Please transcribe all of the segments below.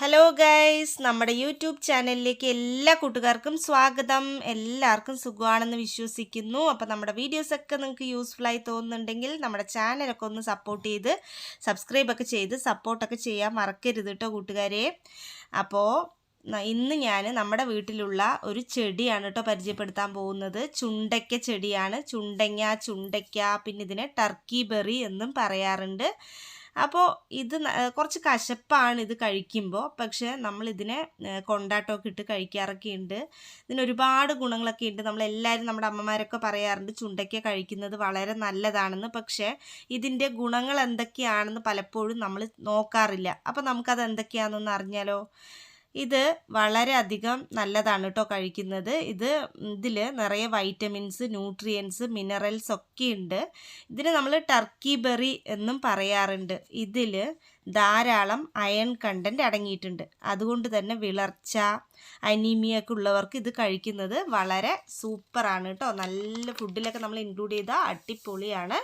Hello guys നമ്മുടെ YouTube ചാനലിലേക്ക് എല്ലാ കൂട്ടുകാർക്കും സ്വാഗതം. എല്ലാവർക്കും സുഖമാണെന്ന് വിശ്വസിക്കുന്നു. അപ്പോൾ നമ്മുടെ വീഡിയോസൊക്കെ നിങ്ങൾക്ക് യൂസ്ഫുൾ ആയി തോന്നുന്നുണ്ടെങ്കിൽ നമ്മുടെ ചാനലൊക്കെ ഒന്ന് സപ്പോർട്ട് ചെയ്ത് സബ്സ്ക്രൈബൊക്കെ ചെയ്ത് സപ്പോർട്ടൊക്കെ ചെയ്യാൻ മറക്കരുത് കേട്ടോ കൂട്ടുകാരെ. അപ്പോൾ ഇന്ന് ഞാൻ നമ്മുടെ വീട്ടിലുള്ള ഒരു ചെടിയാണ് കേട്ടോ പരിചയപ്പെടുത്താൻ പോകുന്നത്. ചുണ്ടയ്ക്ക ചെടിയാണ്. ചുണ്ടങ്ങ ചുണ്ടയ്ക്ക പിന്നെ ഇതിനെ ടർക്കി ബെറി എന്നും പറയാറുണ്ട്. അപ്പോൾ ഇത് കുറച്ച് കശപ്പാണ് ഇത് കഴിക്കുമ്പോൾ പക്ഷേ നമ്മളിതിനെ കൊണ്ടാട്ടമൊക്കെ ഇട്ട് കഴിക്കാറൊക്കെ ഉണ്ട് ഇതിന് ഒരുപാട് ഗുണങ്ങളൊക്കെ ഉണ്ട് നമ്മളെല്ലാവരും നമ്മുടെ അമ്മമാരൊക്കെ പറയാറുണ്ട് ചുണ്ടയ്ക്ക കഴിക്കുന്നത് വളരെ നല്ലതാണെന്ന്. പക്ഷേ ഇതിന്റെ ഗുണങ്ങൾ എന്തൊക്കെയാണെന്ന് പലപ്പോഴും നമ്മൾ നോക്കാറില്ല. അപ്പോൾ നമുക്കത് എന്തൊക്കെയാണെന്നൊന്ന് അറിഞ്ഞാലോ? ഇത് വളരെയധികം നല്ലതാണ് കേട്ടോ കഴിക്കുന്നത്. ഇത് ഇതിൽ നിറയെ വൈറ്റമിൻസ് ന്യൂട്രിയൻസ് മിനറൽസ് ഒക്കെ ഉണ്ട് ഇതിന് നമ്മൾ ടർക്കി ബെറി എന്നും പറയാറുണ്ട്. ഇതിൽ ധാരാളം അയൺ കണ്ടന്റ് അടങ്ങിയിട്ടുണ്ട്. അതുകൊണ്ട് തന്നെ വിളർച്ച അനീമിയ ഒക്കെ ഉള്ളവർക്ക് ഇത് കഴിക്കുന്നത് വളരെ സൂപ്പറാണ് കേട്ടോ നല്ല ഫുഡിലൊക്കെ നമ്മൾ ഇൻക്ലൂഡ് ചെയ്താൽ അടിപൊളിയാണ്.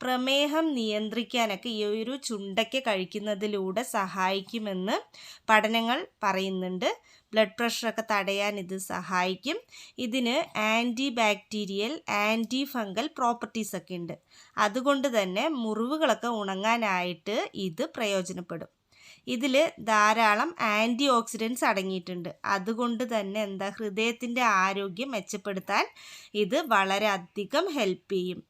പ്രമേഹം നിയന്ത്രിക്കാനൊക്കെ ഈ ഒരു ചുണ്ടയ്ക്ക കഴിക്കുന്നതിലൂടെ സഹായിക്കുമെന്ന് പഠനങ്ങൾ പറയുന്നുണ്ട്. ബ്ലഡ് പ്രഷറൊക്കെ തടയാൻ ഇത് സഹായിക്കും. ഇതിന് antibacterial antifungal properties ഒക്കെ ഉണ്ട്. അതുകൊണ്ട് തന്നെ മുറിവുകളൊക്കെ ഉണങ്ങാനായിട്ട് ഇത് പ്രയോജനപ്പെടും. ഇതിൽ ധാരാളം ആന്റി ഓക്സിഡൻസ് അടങ്ങിയിട്ടുണ്ട്. അതുകൊണ്ട് തന്നെ എന്താ ഹൃദയത്തിന്റെ ആരോഗ്യം മെച്ചപ്പെടുത്താൻ ഇത് വളരെയധികം ഹെൽപ്പ് ചെയ്യും.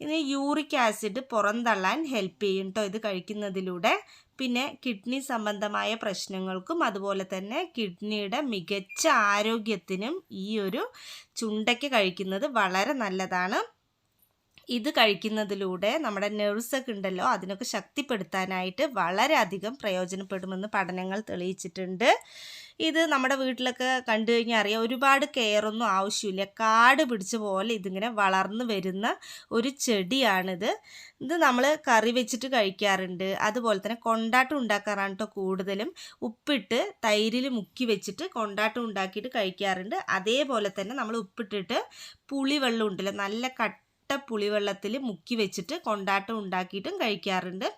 ഇനി യൂറിക് ആസിഡ് പുറന്തള്ളാൻ ഹെൽപ്പ് ചെയ്യും കേട്ടോ ഇത് കഴിക്കുന്നതിലൂടെ. പിന്നെ കിഡ്നി സംബന്ധമായ പ്രശ്നങ്ങൾക്കും അതുപോലെ തന്നെ കിഡ്നിയുടെ മികച്ച ആരോഗ്യത്തിനും ഈ ഒരു ചുണ്ടയ്ക്ക് കഴിക്കുന്നത് വളരെ നല്ലതാണ്. ഇത് കഴിക്കുന്നതിലൂടെ നമ്മുടെ nerves ഒക്കെ ഉണ്ടല്ലോ അതിനൊക്കെ ശക്തിപ്പെടുത്താനായിട്ട് വളരെയധികം പ്രയോജനപ്പെടുമെന്ന് പഠനങ്ങൾ തെളിയിച്ചിട്ടുണ്ട്. ഇത് നമ്മുടെ വീട്ടിലൊക്കെ കണ്ടു കഴിഞ്ഞാൽ അറിയാം ഒരുപാട് കെയറൊന്നും ആവശ്യമില്ല. കാട് പിടിച്ച പോലെ ഇതിങ്ങനെ വളർന്നു വരുന്ന ഒരു ചെടിയാണിത്. ഇത് നമ്മൾ കറി വെച്ചിട്ട് കഴിക്കാറുണ്ട്. അതുപോലെ തന്നെ കൊണ്ടാട്ടം ഉണ്ടാക്കാറാണ് കേട്ടോ കൂടുതലും. ഉപ്പിട്ട് തൈരിൽ മുക്കി വെച്ചിട്ട് കൊണ്ടാട്ടം ഉണ്ടാക്കിയിട്ട് കഴിക്കാറുണ്ട്. അതേപോലെ തന്നെ നമ്മൾ ഉപ്പിട്ടിട്ട് പുളിവെള്ളം ഉണ്ടല്ലോ നല്ല കട്ട പുളിവെള്ളത്തിൽ മുക്കി വെച്ചിട്ട് കൊണ്ടാട്ടം ഉണ്ടാക്കിയിട്ടും കഴിക്കാറുണ്ട്.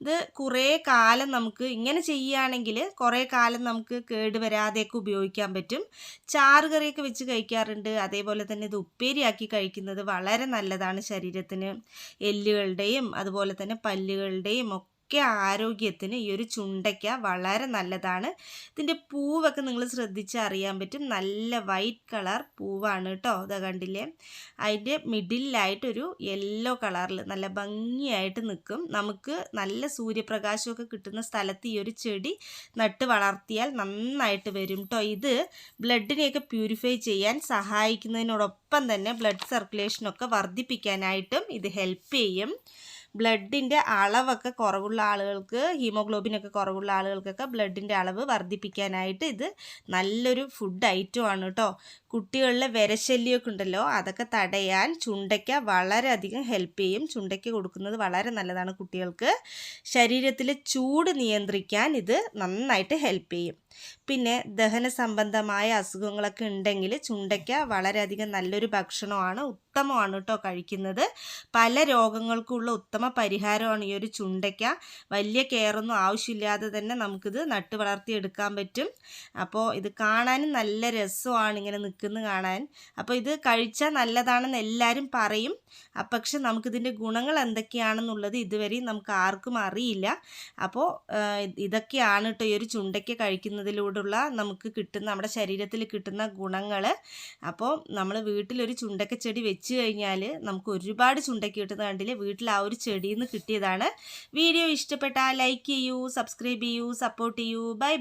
ഇത് കുറേ കാലം നമുക്ക് ഇങ്ങനെ ചെയ്യുകയാണെങ്കിൽ കുറേ കാലം നമുക്ക് കേട് കേടുവരാതെയൊക്കെ ഉപയോഗിക്കാൻ പറ്റും. ചാറ് കറിയൊക്കെ വെച്ച് കഴിക്കാറുണ്ട്. അതേപോലെ തന്നെ ഇത് ഉപ്പേരിയാക്കി കഴിക്കുന്നത് വളരെ നല്ലതാണ് ശരീരത്തിന്. എല്ലുകളുടെയും അതുപോലെ തന്നെ പല്ലുകളുടെയും ഒക്കെ ആരോഗ്യത്തിന് ഈ ഒരു ചുണ്ടയ്ക്ക വളരെ നല്ലതാണ്. ഇതിന്റെ പൂവൊക്കെ നിങ്ങൾ ശ്രദ്ധിച്ച് അറിയാൻ പറ്റും. നല്ല വൈറ്റ് കളർ പൂവാണ് കേട്ടോ ഇതാ കണ്ടില്ലേ? അതിന്റെ മിഡിലായിട്ടൊരു യെല്ലോ കളറിൽ നല്ല ഭംഗിയായിട്ട് നിൽക്കും നമുക്ക് നല്ല സൂര്യപ്രകാശമൊക്കെ കിട്ടുന്ന സ്ഥലത്ത് ഈ ഒരു ചെടി നട്ട് വളർത്തിയാൽ നന്നായിട്ട് വരും കേട്ടോ ഇത് ബ്ലഡിനെയൊക്കെ പ്യൂരിഫൈ ചെയ്യാൻ സഹായിക്കുന്നതിനോടൊപ്പം തന്നെ ബ്ലഡ് സർക്കുലേഷനൊക്കെ വർദ്ധിപ്പിക്കാനായിട്ടും ഇത് ഹെൽപ്പ് ചെയ്യും. ബ്ലഡിന്റെ അളവൊക്കെ കുറവുള്ള ആളുകൾക്ക് ഹീമോഗ്ലോബിനൊക്കെ കുറവുള്ള ആളുകൾക്കൊക്കെ ബ്ലഡിന്റെ അളവ് വർദ്ധിപ്പിക്കാനായിട്ട് ഇത് നല്ലൊരു ഫുഡ് ഐറ്റമാണ് കേട്ടോ കുട്ടികളിലെ വിരശല്യമൊക്കെ ഉണ്ടല്ലോ അതൊക്കെ തടയാൻ ചുണ്ടയ്ക്ക വളരെയധികം ഹെൽപ്പ് ചെയ്യും. ചുണ്ടയ്ക്ക കൊടുക്കുന്നത് വളരെ നല്ലതാണ് കുട്ടികൾക്ക്. ശരീരത്തിലെ ചൂട് നിയന്ത്രിക്കാൻ ഇത് നന്നായിട്ട് ഹെൽപ്പ് ചെയ്യും. പിന്നെ ദഹന സംബന്ധമായ അസുഖങ്ങളൊക്കെ ഉണ്ടെങ്കിൽ ചുണ്ടയ്ക്ക വളരെയധികം നല്ലൊരു ഭക്ഷണമാണ് ഉത്തമമാണ് കേട്ടോ കഴിക്കുന്നത്. പല രോഗങ്ങൾക്കുള്ള ഉത്തമ പരിഹാരമാണ് ഈ ഒരു ചുണ്ടയ്ക്ക. വലിയ കെയറൊന്നും ആവശ്യമില്ലാതെ തന്നെ നമുക്കിത് നട്ട് വളർത്തിയെടുക്കാൻ പറ്റും. അപ്പോൾ ഇത് കാണാനും നല്ല രസമാണ് ഇങ്ങനെ നിൽക്കുന്നത് കാണാൻ. അപ്പോൾ ഇത് കഴിച്ചാൽ നല്ലതാണെന്ന് എല്ലാവരും പറയും. പക്ഷെ നമുക്കിതിന്റെ ഗുണങ്ങൾ എന്തൊക്കെയാണെന്നുള്ളത് ഇതുവരെയും നമുക്ക് ആർക്കും അറിയില്ല. അപ്പോൾ ഇതൊക്കെയാണ് കേട്ടോ ഈ ഒരു ചുണ്ടയ്ക്ക കഴിക്കുന്നതിലൂടെയുള്ള നമുക്ക് കിട്ടുന്ന നമ്മുടെ ശരീരത്തിൽ കിട്ടുന്ന ഗുണങ്ങൾ അപ്പോൾ നമ്മൾ വീട്ടിലൊരു ചുണ്ടക്ക ചെടി വെച്ച് കഴിഞ്ഞാൽ നമുക്ക് ഒരുപാട് ചുണ്ടയ്ക്ക കിട്ടുന്ന കണ്ടില്ലേ വീട്ടിൽ ആ ഒരു ചെടിയിൽ നിന്ന് കിട്ടിയതാണ്. വീഡിയോ ഇഷ്ടപ്പെട്ടാൽ ലൈക്ക് ചെയ്യൂ സബ്സ്ക്രൈബ് ചെയ്യൂ സപ്പോർട്ട് ചെയ്യൂ. ബൈ